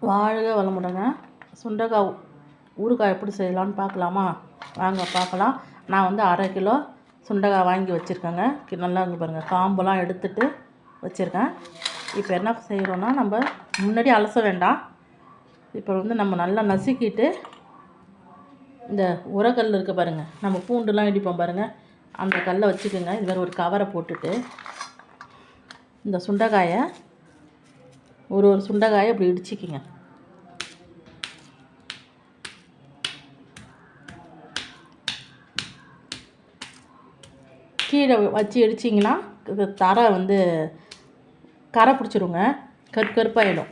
வாழ்க வளமுடங்க சுண்டக்காய் ஊறுகாய் எப்படி செய்யலான்னு பார்க்கலாமா? வாங்க பார்க்கலாம். நான் வந்து அரை கிலோ சுண்டக்காய் வாங்கி வச்சுருக்கேங்க. கி- நல்லா இங்கே பாருங்கள் காம்பெல்லாம் எடுத்துட்டு வச்சுருக்கேன். இப்போ என்ன செய்கிறோன்னா நம்ம முன்னாடி அலச வேண்டாம். இப்போ வந்து நம்ம நல்லா நசுக்கிட்டு இந்த உரக்கல் இருக்குது பாருங்கள் நம்ம பூண்டுலாம் இடிப்போம் பாருங்கள் அந்த கல்லை வச்சுக்கோங்க. இது மாதிரி ஒரு கவரை போட்டுட்டு இந்த சுண்டைக்காயை ஒரு ஒரு சுண்டைக்காயை இப்படி இடிச்சிக்கிங்க. கீழே வச்சு இடிச்சிங்கன்னா தரை வந்து கரை பிடிச்சிருங்க. கரு கருப்பாயிடும்.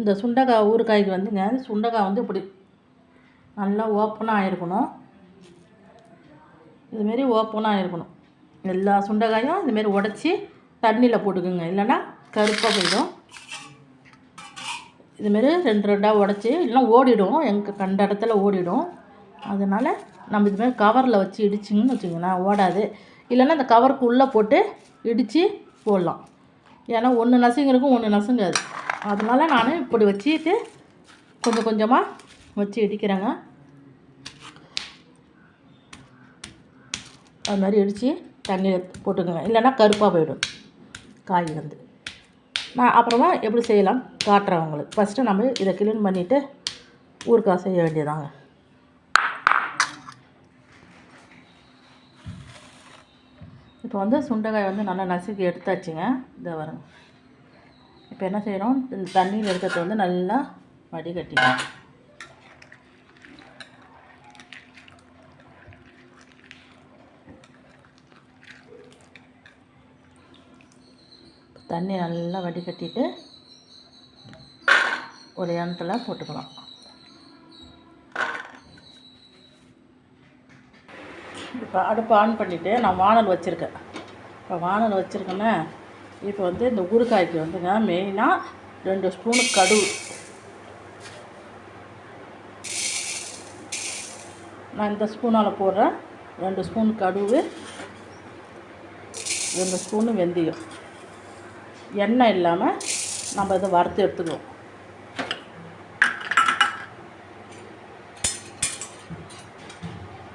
இந்த சுண்டைக்காய் ஊறுகாய்க்கு வந்துங்க சுண்டைக்காய் வந்து இப்படி நல்லா ஓப்பனாக ஆகிருக்கணும் இதுமாரி ஓப்பனாக இருக்கணும் எல்லா சுண்டைக்காயும் இதுமாரி உடச்சி தண்ணியில் போட்டுக்குங்க. இல்லைன்னா கருப்பாக போயிடும். இதுமாரி ரெண்டு ரெண்டாக உடச்சி இல்லைன்னா ஓடிடும். எங்கள் கண்ட இடத்துல ஓடிடும். அதனால் நம்ம இதுமாரி கவரில் வச்சு இடிச்சிங்கன்னு வச்சுக்கோங்களேன் ஓடாது. இல்லைன்னா அந்த கவருக்கு உள்ளே போட்டு இடித்து போடலாம். ஏன்னா ஒன்று நசுங்கிருக்கும் ஒன்று நசுங்காது. அதனால் நான் இப்படி வச்சுட்டு கொஞ்சம் கொஞ்சமாக வச்சு இடிக்கிறேங்க. அது மாதிரி இடித்து தண்ணியில் போட்டுக்கோங்க. இல்லைன்னா கருப்பாக போயிடும். காய் வந்து. நான் அப்புறமா எப்படி செய்யலாம்? காட்டுறேன் உங்களுக்கு. ஃபஸ்ட்டு நம்ம இதை க்ளீன் பண்ணிவிட்டு ஊறுகாய் செய்ய வேண்டியதாங்க இப்போ வந்து சுண்டைக்காய் வந்து நல்லா நசுக்கி எடுத்தாச்சுங்க. இதை வருங்க இப்போ என்ன செய்கிறோம் இந்த தண்ணியில் இருக்கிறத வந்து நல்லா வடிகட்டிக்கணும் தண்ணி நல்லா வடிகட்டிட்டு ஒரு இடத்துல போட்டுக்கலாம். இப்போ அடுப்பு ஆன் பண்ணிவிட்டு நான் வானல் வச்சுருக்கேன். இப்போ வானல் வச்சுருக்கோமே இப்போ வந்து இந்த ஊறுகாய்க்கு வந்துங்க மெயினாக ரெண்டு ஸ்பூனு கடுகு. நான் இந்த ஸ்பூனால் போடுறேன் ரெண்டு ஸ்பூன் கடுவு ரெண்டு ஸ்பூனு வெந்தயம். எண்ணெய் இல்லாமல் நம்ம இதை வறுத்து எடுத்துக்குவோம்.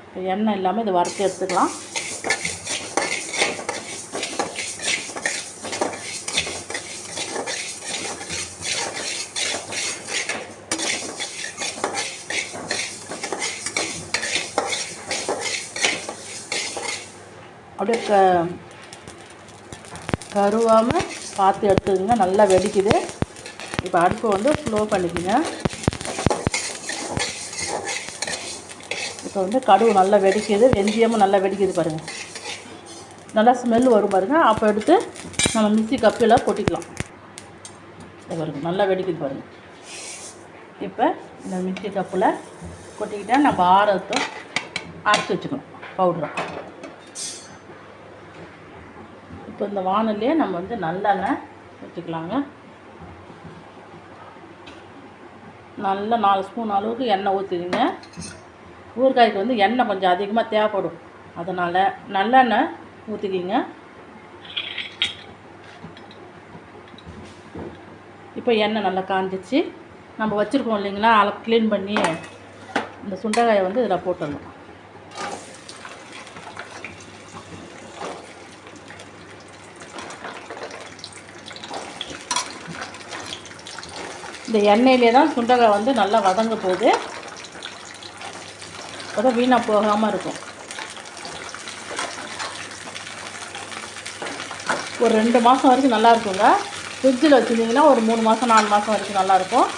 இப்போ எண்ணெய் இல்லாமல் இதை வறுத்து எடுத்துக்கலாம் அப்படியே க கருவாமல் பார்த்து எடுத்துக்கோங்க. நல்லா வெடிக்குது. இப்போ அடுப்பை வந்து ஸ்லோ பண்ணிக்கோங்க. இப்போ வந்து கடுகு நல்லா வெடிக்குது. வெந்தயமும் நல்லா வெடிக்குது பாருங்கள் நல்லா ஸ்மெல் வரும் பாருங்கள் அப்போ எடுத்து நம்ம மிக்ஸி கப்பில் கொட்டிக்கலாம். பாருங்க. நல்லா வெடிக்குது பாருங்கள் இப்போ இந்த மிக்ஸி கப்பில் கொட்டிக்கிட்டால் நம்ம ஆரத்தும் அரைச்சி வச்சுக்கணும் பவுடரை. இப்போ இந்த வானல்லையே நம்ம வந்து நல்லெண்ணெய் ஊற்றிக்கலாங்க நல்ல நாலு ஸ்பூன் அளவுக்கு எண்ணெய் ஊற்றிடுங்க ஊறுகாய்க்கு வந்து எண்ணெய் கொஞ்சம் அதிகமாக தேவைப்படும். அதனால் நல்லெண்ணெய் ஊற்றிக்கிங்க இப்போ எண்ணெய் நல்லா காஞ்சிச்சு. நம்ம வச்சுருக்கோம் இல்லைங்களா? அளவு க்ளீன் பண்ணி இந்த சுண்டைக்காயை வந்து இதில் போட்டுடணும். இந்த எண்ணெயிலே தான் சுண்டக்காய் வந்து நல்லா வதங்க போகுது. அப்போ வீணாக போகாமல் இருக்கும். ஒரு ரெண்டு மாதம் வரைக்கும் நல்லா இருக்குங்க. ஃப்ரிட்ஜில் வச்சுருந்தீங்கன்னா ஒரு மூணு மாதம் நாலு மாதம் வரைக்கும் நல்லாயிருக்கும்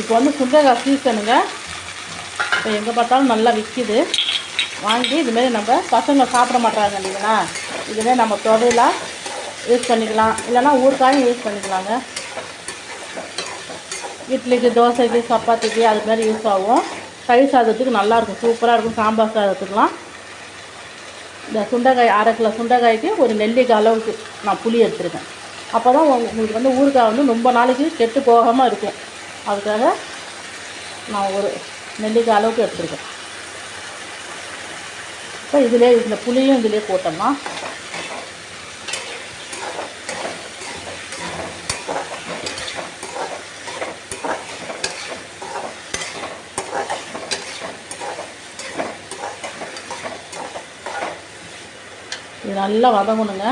இப்போ வந்து சுண்டக்காய் சீசனுங்க இப்போ எங்கே பார்த்தாலும் நல்லா விற்கிது வாங்கி இதுமாரி நம்ம பசங்க சாப்பிட மாட்டாங்க இல்லைங்களா? இதுமாரி நம்ம துவையலாக யூஸ் பண்ணிக்கலாம். இல்லைன்னா ஊறுகாயும் யூஸ் பண்ணிக்கலாங்க. இட்லிக்கு தோசைக்கு சப்பாத்திக்கு அது மாதிரி யூஸ் ஆகும். தயிர் சாதத்துக்கு நல்லாயிருக்கும் சூப்பராக இருக்கும் சாம்பார் சாதத்துக்குலாம் இந்த சுண்டைக்காய் அரை கிலோ சுண்டைக்காய்க்கு ஒரு நெல்லிக்காய் அளவுக்கு நான் புளி எடுத்துருக்கேன். அப்போ தான் உங்களுக்கு வந்து ஊறுகாய் வந்து ரொம்ப நாளைக்கு கெட்டு போகாமல் இருக்கும். அதுக்காக நான் ஒரு நெல்லிக்காய் அளவுக்கு எடுத்துருக்கேன். இப்போ இதிலே இந்த புளியும் இதிலே போட்டோம்னா இது நல்லா வதங்கணுங்க.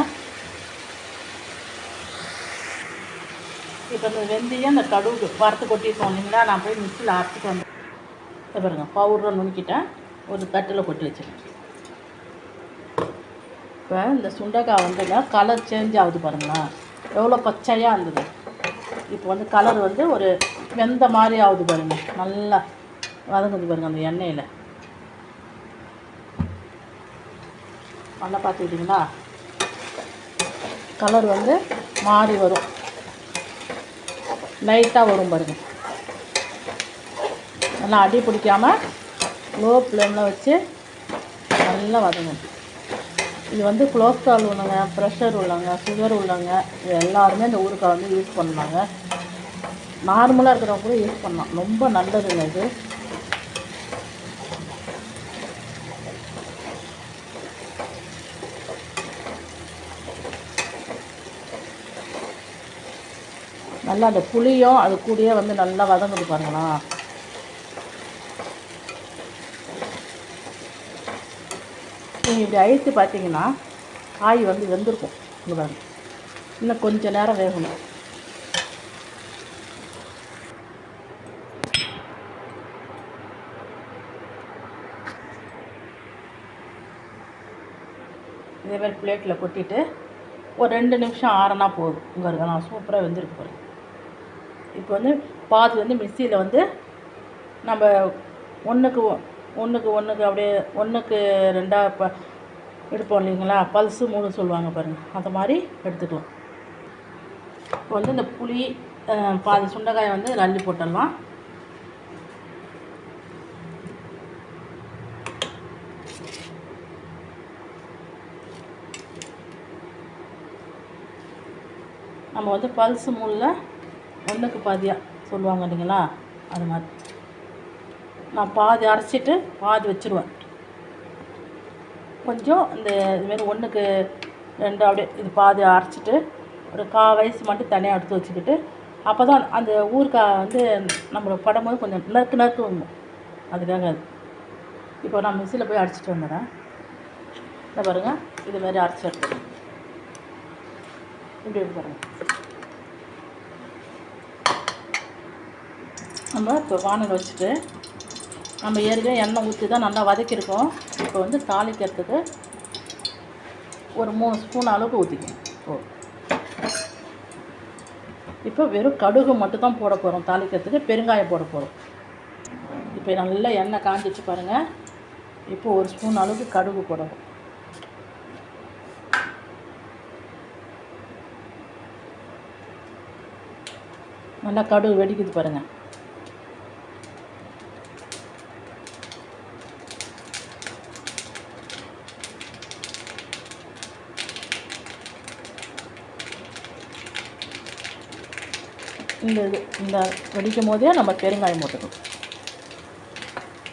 இப்போ இந்த வெந்தயம் இந்த கடுகு வறுத்து கொட்டிருக்கோம் இல்லைங்களா நான் போய் மிக்சியில் அரைச்சிட்டு வந்தேன் இதை பாருங்கள் பவுடரை நுணுக்கிட்டேன் ஒரு தட்டில் கொட்டி வச்சுருக்கேன் இப்போ இந்த சுண்டைக்காய் வந்துங்க கலர் சேஞ்ச் ஆகுது பாருங்களேன் எவ்வளோ பச்சையாக இருந்தது. இப்போ வந்து கலர் வந்து ஒரு வெந்த மாதிரி ஆகுது பாருங்க நல்லா வதங்குது பாருங்க அந்த எண்ணெயில். நல்லா பார்த்துக்கிட்டிங்களா? கலர் வந்து மாறி வரும். லைட்டாக வரும் பாருங்கள் நல்லா அடி பிடிக்காமல் லோ ஃப்ளேமில் வச்சு நல்லா வதங்கணும். இது வந்து கொலஸ்ட்ரால் உள்ளவங்க ப்ரெஷர் உள்ளவங்க சுகர் உள்ளவங்க இது எல்லாருமே இந்த ஊருக்காய் வந்து யூஸ் பண்ணாங்க நார்மலாக இருக்கிறவங்க கூட யூஸ் பண்ணலாம். ரொம்ப நல்லதுங்க இது. நல்லா அந்த புளியும் அது கூடயே வந்து நல்லா வதங்குது பாருங்களா நீங்கள் இப்படி அழித்து பார்த்தீங்கன்னா காய் வந்து வெந்திருக்கும். இங்க இன்னும் கொஞ்சம் நேரம் வேகணும். இதே மாதிரி பிளேட்டில் கொட்டிட்டு ஒரு ரெண்டு நிமிஷம் ஆறனா போதும். இங்கே இருக்க நான் சூப்பராக வெந்திருக்கு பாருங்க. இப்போ வந்து பாதி வந்து மிக்சியில் வந்து நம்ம ஒன்றுக்கு ஒன்றுக்கு ஒன்றுக்கு அப்படியே ஒன்றுக்கு ரெண்டாக ப எடுப்போம் இல்லைங்களா? பல்ஸு மூணு சொல்லுவாங்க பாருங்கள் அந்த மாதிரி எடுத்துக்கலாம். இப்போ வந்து இந்த புளி பாதி சுண்டைக்காயை வந்து இதில் அள்ளி போட்டுடலாம். நம்ம வந்து பல்ஸ் மூலில் ஒன்றுக்கு பாதியாக சொல்லுவாங்க இல்லைங்களா? அது மாதிரி. நான் பாதி அரைச்சிட்டு பாதி வச்சுருவேன். கொஞ்சம் இந்த இதுமாரி ஒன்றுக்கு ரெண்டு அப்படியே இது பாதி அரைச்சிட்டு ஒரு கா வயசு மட்டும் தனியாக எடுத்து வச்சுக்கிட்டு அப்போ தான் அந்த ஊறுகாய் வந்து நம்ம படும்போது கொஞ்சம் நறுக்கு நறுக்கு வரும் அதுக்காக அது இப்போ நான் மிக்சியில் போய் அரைச்சிட்டு வந்துடுறேன். இதை பாருங்கள் இதுமாரி அரைச்சி எடுத்துக்கிறேன் இப்படி பாருங்கள் நம்ம இப்போ வானல் வச்சுட்டு நம்ம ஏற்கனவே எண்ணெய் ஊற்றி தான் நல்லா வதக்கியிருக்கோம். இப்போ வந்து தாளிக்கிறதுக்கு ஒரு மூணு ஸ்பூன் அளவுக்கு ஊற்றிக்கணும் ஓ. இப்போ வெறும் கடுகு மட்டும் தான் போட போகிறோம் தாளிக்கிறதுக்கு பெருங்காயம் போட போகிறோம் இப்போ நல்லா எண்ணெய் காஞ்சிச்சு பாருங்கள் இப்போ ஒரு ஸ்பூன் அளவுக்கு கடுகு போடணும். நல்லா கடுகு வெடிக்குது பாருங்கள் இந்த இது இந்த வெடிக்கும் போதே நம்ம பெருங்காயம் போட்டுக்கணும்.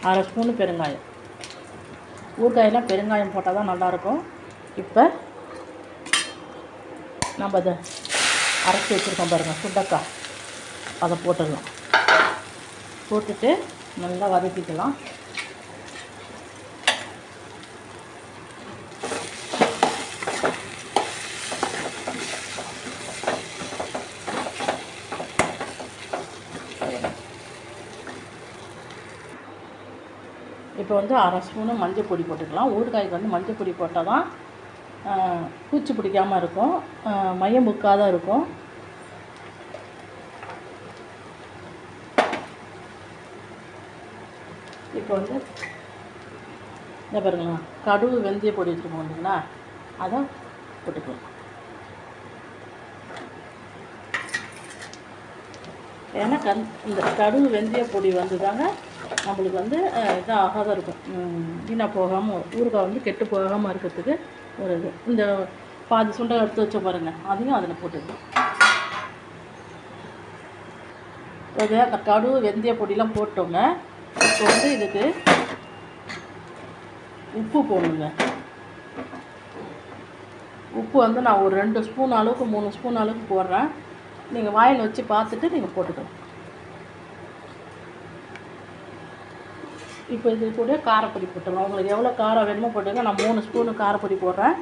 அரை ஸ்பூனு பெருங்காயம். ஊறுகாயெல்லாம் பெருங்காயம் போட்டால் தான் நல்லாயிருக்கும். இப்போ நம்ம அதை அரைச்சி வச்சுருக்கோம் பாருங்கள் சுண்டக்காய். அதை போட்டுடலாம். போட்டுட்டு நல்லா வதக்கிக்கலாம். இப்போ வந்து அரை ஸ்பூனு மஞ்சள் பொடி போட்டுக்கலாம். ஊறுகாய்க்கு வந்து மஞ்சள் பொடி போட்டால் தான் பூச்சி பிடிக்காமல் இருக்கும். மையம் புக்காக தான் இருக்கும். இப்போ வந்து இந்த பாருங்களா கடுகு வெந்தய பொடி வச்சுருக்கோம் இல்லைங்களா அதை போட்டுக்கலாம். ஏன்னா கண் இந்த கடுகு வெந்தய பொடி வந்து தாங்க நம்மளுக்கு வந்து இதாகாத இது இருக்கும் வீணாக போகாமல் ஊறுகாய் வந்து கெட்டு போகாமல் இருக்கிறதுக்கு ஒரு இது. இந்த பாதி சுண்டை எடுத்து வச்ச பாருங்க அதையும் அதில் போட்டுக்கலாம் இது அந்த கடுகு வெந்தய பொடியெலாம் போட்டோங்க இப்போ வந்து இதுக்கு உப்பு போடணுங்க உப்பு வந்து நான் ஒரு ரெண்டு ஸ்பூன் அளவுக்கு மூணு ஸ்பூன் அளவுக்கு போடுறேன். நீங்கள் வாயில் வச்சு பார்த்துட்டு நீங்கள் போட்டுக்கலாம் இப்போ இது கூட காரப்பொடி போட்டுருவோம். உங்களுக்கு எவ்வளோ காரம் வேணுமோ போட்டுங்க நான் மூணு ஸ்பூனு காரப்பொடி போடுறேன்.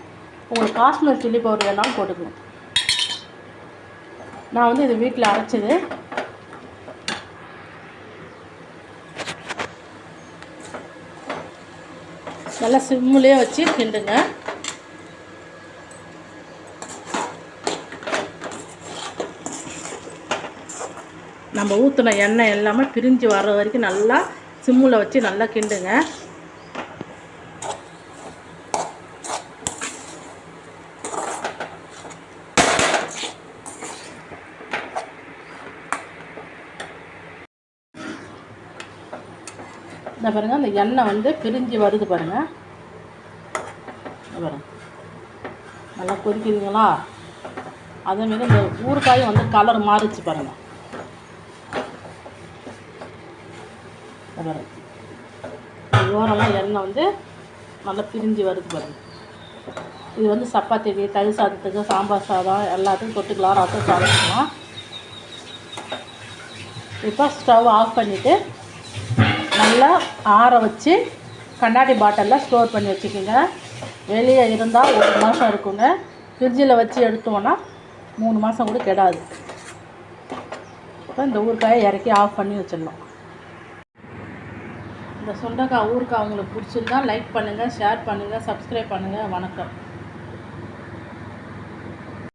உங்களுக்கு காஷ்மீர் சில்லி பவுடர் வேணாலும் போட்டுக்கணும். நான் வந்து இது வீட்டில் அரைச்சது. நல்லா சிம்முலேயே வச்சு கிண்டுங்க. நம்ம ஊற்றின எண்ணெய் எல்லாமே பிரிஞ்சு வர்ற வரைக்கும் நல்லா சிம்மில் வச்சு நல்லா கிண்டுங்க. இந்த பாருங்கள் அந்த எண்ணெய் வந்து பிரிஞ்சு வருது பாருங்கள் இந்த பாருங்க. நல்லா கொதிக்குதுங்களா? அதேமாரி இந்த ஊறுகாயும் வந்து கலர் மாறிச்சு பாருங்கள் வரும் ஓரெல்லாம் ஓரமாக எண்ணெய் வந்து நல்லா பிரிஞ்சு வருது பாருங்க. இது வந்து சப்பாத்திக்கு தயிர் சாதத்துக்கு சாம்பார் சாதம் எல்லாத்துக்கும் தொட்டுக்கலாம் ரசம் சாதத்துக்கலாம் இப்போ ஸ்டவ் ஆஃப் பண்ணிவிட்டு நல்லா ஆற வச்சு கண்ணாடி பாட்டிலில் ஸ்டோர் பண்ணி வச்சுக்கோங்க. வெளியே இருந்தால் ஒரு மாதம் இருக்குங்க. ஃப்ரிட்ஜில் வச்சு எடுத்தோன்னா மூணு மாதம் கூட கெடாது. இப்போ இந்த ஊறுகாயை இறக்கி ஆஃப் பண்ணி வச்சிடலாம் இந்த சுண்டைக்காய் ஊருக்கு உங்களுக்கு பிடிச்சிருந்தா லைக் பண்ணுங்கள் ஷேர் பண்ணுங்கள் சப்ஸ்கிரைப் பண்ணுங்கள் வணக்கம்.